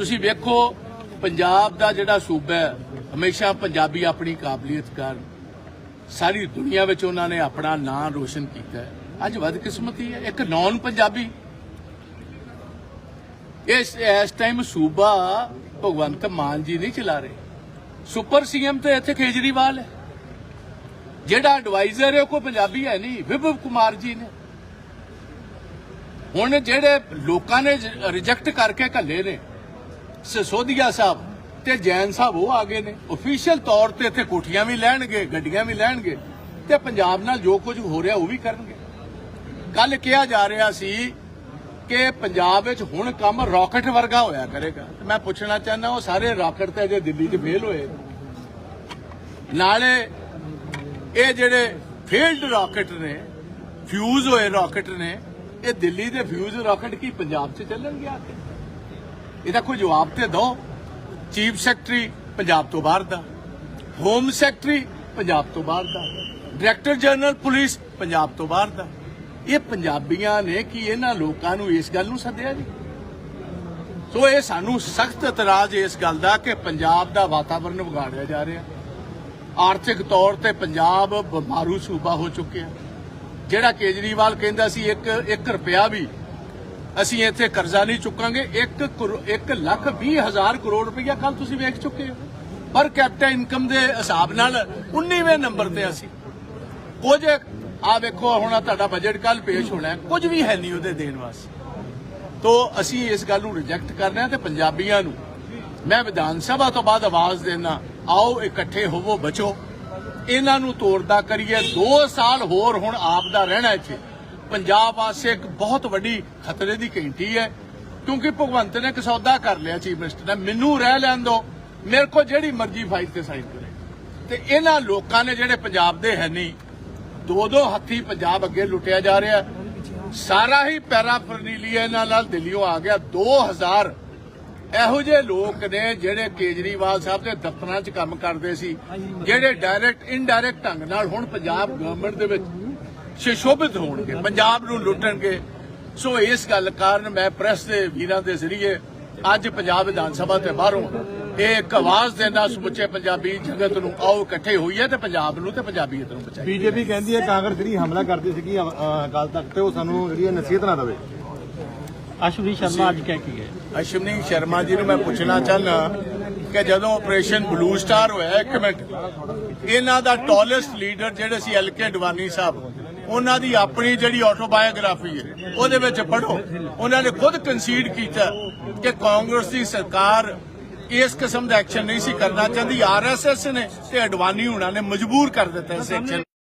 ਤੁਸੀਂ ਵੇਖੋ, ਪੰਜਾਬ ਦਾ ਜਿਹੜਾ ਸੂਬਾ ਹੈ, ਹਮੇਸ਼ਾ ਪੰਜਾਬੀ ਆਪਣੀ ਕਾਬਲੀਅਤ ਕਾਰਨ ਸਾਰੀ ਦੁਨੀਆ ਵਿੱਚ ਉਹਨਾਂ ਨੇ ਆਪਣਾ ਨਾਂ ਰੋਸ਼ਨ ਕੀਤਾ ਹੈ। ਅੱਜ ਬਦਕਿਸਮਤੀ ਹੈ, ਇੱਕ ਨੌਨ ਪੰਜਾਬੀ ਇਸ ਇਸ ਟਾਈਮ ਸੂਬਾ ਭਗਵੰਤ ਮਾਨ ਜੀ ਨਹੀਂ ਚਲਾ ਰਹੇ। ਸੁਪਰ ਸੀਐਮ ਤੇ ਇੱਥੇ ਕੇਜਰੀਵਾਲ ਹੈ। ਜਿਹੜਾ ਐਡਵਾਈਜ਼ਰ ਹੈ, ਉਹ ਕੋਈ ਪੰਜਾਬੀ ਹੈ ਨਹੀਂ। ਵਿਭਵ ਕੁਮਾਰ ਜੀ ਨੇ। ਹੁਣ ਜਿਹੜੇ ਲੋਕਾਂ ਨੇ ਰਿਜੈਕਟ ਕਰਕੇ ਘੱਲੇ ਨੇ ਸਿਸੋਦੀਆ ਸਾਹਿਬ ਤੇ ਜੈਨ ਸਾਹਿਬ ਉਹ ਆ ਗਏ ਨੇ। ਅਫੀਸ਼ੀਅਲ ਤੌਰ ਤੇ ਇੱਥੇ ਕੋਠੀਆਂ ਵੀ ਲੈਣਗੇ, ਗੱਡੀਆਂ ਵੀ ਲੈਣਗੇ ਤੇ ਪੰਜਾਬ ਨਾਲ ਜੋ ਕੁਝ ਹੋ ਰਿਹਾ ਉਹ ਵੀ ਕਰਨਗੇ। ਕੱਲ ਕਿਹਾ ਜਾ ਰਿਹਾ ਸੀ ਕਿ ਪੰਜਾਬ ਵਿੱਚ ਹੁਣ ਕੰਮ ਰਾਕਟ ਵਰਗਾ ਹੋਇਆ ਕਰੇਗਾ। ਮੈਂ ਪੁੱਛਣਾ ਚਾਹੁੰਦਾ, ਉਹ ਸਾਰੇ ਰਾਕਟ ਤੇ ਅਜੇ ਦਿੱਲੀ 'ਚ ਫੇਲ ਹੋਏ ਨਾਲੇ ਇਹ ਜਿਹੜੇ ਫੀਲਡ ਰਾਕਟ ਨੇ ਫਿਊਜ਼ ਹੋਏ ਰਾਕਟ ਨੇ, ਇਹ ਦਿੱਲੀ ਦੇ ਫਿਊਜ਼ ਰਾਕਟ ਕੀ ਪੰਜਾਬ 'ਚ ਚੱਲਣਗੇ ਆ ਕੇ? ਇਹਦਾ ਕੋਈ ਜਵਾਬ ਤੇ ਦਿਓ। ਚੀਫ ਸੈਕਟਰੀ ਪੰਜਾਬ ਤੋਂ ਬਾਹਰ ਦਾ। ਹੋਮ ਸੈਕਟਰੀ ਪੰਜਾਬ ਤੋਂ ਬਾਹਰ ਦਾ। ਡਾਇਰੈਕਟਰ ਜਨਰਲ ਪੁਲਿਸ ਪੰਜਾਬ ਤੋਂ ਬਾਹਰ ਦਾ। ਇਹ ਪੰਜਾਬੀਆਂ ਨੇ ਕੀ ਇਹਨਾਂ ਲੋਕਾਂ ਨੂੰ ਇਸ ਗੱਲ ਨੂੰ ਸੱਦਿਆ ਜੀ? ਸੋ ਇਹ ਸਾਨੂੰ ਸਖਤ ਇਤਰਾਜ਼ ਇਸ ਗੱਲ ਦਾ ਕਿ ਪੰਜਾਬ ਦਾ ਵਾਤਾਵਰਣ ਵਿਗਾੜਿਆ ਜਾ ਰਿਹਾ। ਆਰਥਿਕ ਤੌਰ ਤੇ ਪੰਜਾਬ ਬਿਮਾਰੂ ਸੂਬਾ ਹੋ ਚੁੱਕਿਆ। ਜਿਹੜਾ ਕੇਜਰੀਵਾਲ ਕਹਿੰਦਾ ਸੀ 1 1 ਰੁਪਿਆ ਵੀ ਅਸੀਂ ਇੱਥੇ ਕਰਜ਼ਾ ਨਹੀਂ ਚੁੱਕਾਂਗੇ। 1 1 ਲੱਖ 20 ਹਜ਼ਾਰ ਕਰੋੜ ਰੁਪਈਆ ਕੱਲ ਤੁਸੀਂ ਵੇਖ ਚੁੱਕੇ ਹੋ। ਪਰ ਕੈਪੀਟਲ ਇਨਕਮ ਦੇ ਹਿਸਾਬ ਨਾਲ 19ਵੇਂ ਨੰਬਰ ਤੇ ਅਸੀਂ। ਕੁਝ ਆ ਵੇਖੋ, ਹੁਣ ਤੁਹਾਡਾ ਬਜਟ ਕੱਲ ਪੇਸ਼ ਹੋਣਾ ਕੁਝ ਵੀ ਹੈ ਨਹੀਂ ਉਹਦੇ ਦੇਣ ਵਾਸਤੇ। ਤੋ ਅਸੀਂ ਇਸ ਗੱਲ ਨੂੰ ਰਿਜੈਕਟ ਕਰਨਾ ਤੇ ਪੰਜਾਬੀਆਂ ਨੂੰ ਮੈਂ ਵਿਧਾਨ ਸਭਾ ਤੋਂ ਬਾਅਦ ਆਵਾਜ਼ ਦੇਣਾ ਆਓ ਇਕੱਠੇ ਹੋਵੋ, ਬਚੋ। ਇਹਨਾਂ ਨੂੰ ਤੋੜਦਾ ਕਰੀਏ। 2 ਸਾਲ ਹੋਰ ਹੁਣ ਆਪ ਦਾ ਰਹਿਣਾ ਇੱਥੇ। ਪੰਜਾਬ ਵਾਸਤੇ ਇੱਕ ਬਹੁਤ ਵੱਡੀ ਖਤਰੇ ਦੀ ਘੰਟੀ ਹੈ, ਕਿਉਂਕਿ ਭਗਵੰਤ ਨੇ ਇੱਕ ਸੌਦਾ ਕਰ ਲਿਆ ਚੀਫ ਮਿਨਿਸਟਰ ਨੇ, ਮੈਨੂੰ ਰਹਿ ਲੈਣ ਦਿਓ, ਮੇਰੇ ਕੋਲ ਜਿਹੜੀ ਮਰਜ਼ੀ ਫਾਈਲ ਤੇ ਸਾਈਨ ਕਰੇ। ਤੇ ਇਹਨਾਂ ਲੋਕਾਂ ਨੇ ਜਿਹੜੇ ਪੰਜਾਬ ਦੇ ਹੈ ਨਹੀਂ ਦੋ ਦੋ ਹੱਥੀ ਪੰਜਾਬ ਅੱਗੇ ਲੁੱਟਿਆ ਜਾ ਰਿਹਾ ਸਾਰਾ ਹੀ ਪੈਰਾ ਫਰਨੀਲੀਆ ਇਹਨਾਂ ਨਾਲ ਦਿੱਲੀੋਂ ਆ ਗਿਆ। 2000 ਇਹੋ ਜਿਹੇ ਲੋਕ ਨੇ ਜਿਹੜੇ ਕੇਜਰੀਵਾਲ ਸਾਹਿਬ ਦੇ ਦਫ਼ਤਰਾਂ 'ਚ ਕੰਮ ਕਰਦੇ ਸੀ, ਜਿਹੜੇ ਡਾਇਰੈਕਟ ਇਨਡਾਇਰੈਕਟ ਢੰਗ ਨਾਲ ਹੁਣ ਪੰਜਾਬ ਗਵਰਨਮੈਂਟ ਦੇ ਵਿੱਚ ਸ਼ਿਸ਼ੋਭਿਤ ਹੋਣਗੇ ਪੰਜਾਬ ਨੂੰ ਲੁੱਟਣਗੇ। ਸੋ ਇਸ ਗੱਲ ਕਾਰਨ ਮੈਂ ਪ੍ਰੈਸ ਦੇ ਵੀਰਾਂ ਦੇ ਜ਼ਰੀਏ ਅੱਜ ਪੰਜਾਬ ਵਿਧਾਨ ਸਭਾ ਤੇ ਬਾਹਰੋਂ ਇਹ ਇੱਕ ਆਵਾਜ਼ ਦੇਣਾ ਸਮੁੱਚੇ ਪੰਜਾਬੀ ਜਗਤ ਨੂੰ ਆਓ ਇਕੱਠੇ ਹੋਈਏ ਤੇ ਪੰਜਾਬ ਨੂੰ ਤੇ ਪੰਜਾਬੀਅਤ ਨੂੰ ਬਚਾਈਏ। ਬੀਜੇਪੀ ਕਹਿੰਦੀ ਹੈ ਕਾਂਗਰਸ ਜਿਹੜੀ ਹਮਲਾ ਕਰਦੀ ਸੀਗੀ ਅਕਾਲ ਤਖਤ ਤੇ ਉਹ ਸਾਨੂੰ ਜਿਹੜੀ ਨਸੀਹਤ ਨਾ ਦੇਵੇ। ਅਸ਼ਵਨੀ ਸ਼ਰਮਾ ਅੱਜ ਕਹਿ ਕੇ ਗਏ। ਅਸ਼ਵਨੀ ਸ਼ਰਮਾ ਜੀ ਨੂੰ ਮੈਂ ਪੁੱਛਣਾ ਚਾਹੁੰਦਾ ਕਿ ਜਦੋਂ ਆਪਰੇਸ਼ਨ ਬਲੂ ਸਟਾਰ ਹੋਇਆ ਇੱਕ ਮਿੰਟ ਇਹਨਾਂ ਦਾ ਟੌਲੈਸਟ ਲੀਡਰ ਜਿਹੜੇ ਸੀ ਐਲਕੇ ਅਡਵਾਨੀ ਸਾਹਿਬ ਉਹਨਾਂ ਦੀ ਆਪਣੀ ਜਿਹੜੀ ਆਟੋਬਾਇਓਗ੍ਰਾਫੀ ਹੈ, ਉਹਦੇ ਵਿੱਚ ਪੜੋ ਉਹਨਾਂ ਨੇ ਖੁਦ ਕੰਸੀਡ ਕੀਤਾ ਕਿ ਕਾਂਗਰਸ ਦੀ ਸਰਕਾਰ ਇਸ ਕਿਸਮ ਦਾ ਐਕਸ਼ਨ ਨਹੀਂ ਸੀ ਕਰਨਾ। ਚਾਹੁੰਦੀ ਆਰਐਸਐਸ ਨੇ ਤੇ ਅਡਵਾਨੀ ਹੁਣਾਂ ਨੇ ਮਜਬੂਰ ਕਰ ਦਿੱਤਾ ਇਸ ਐਕਸ਼ਨ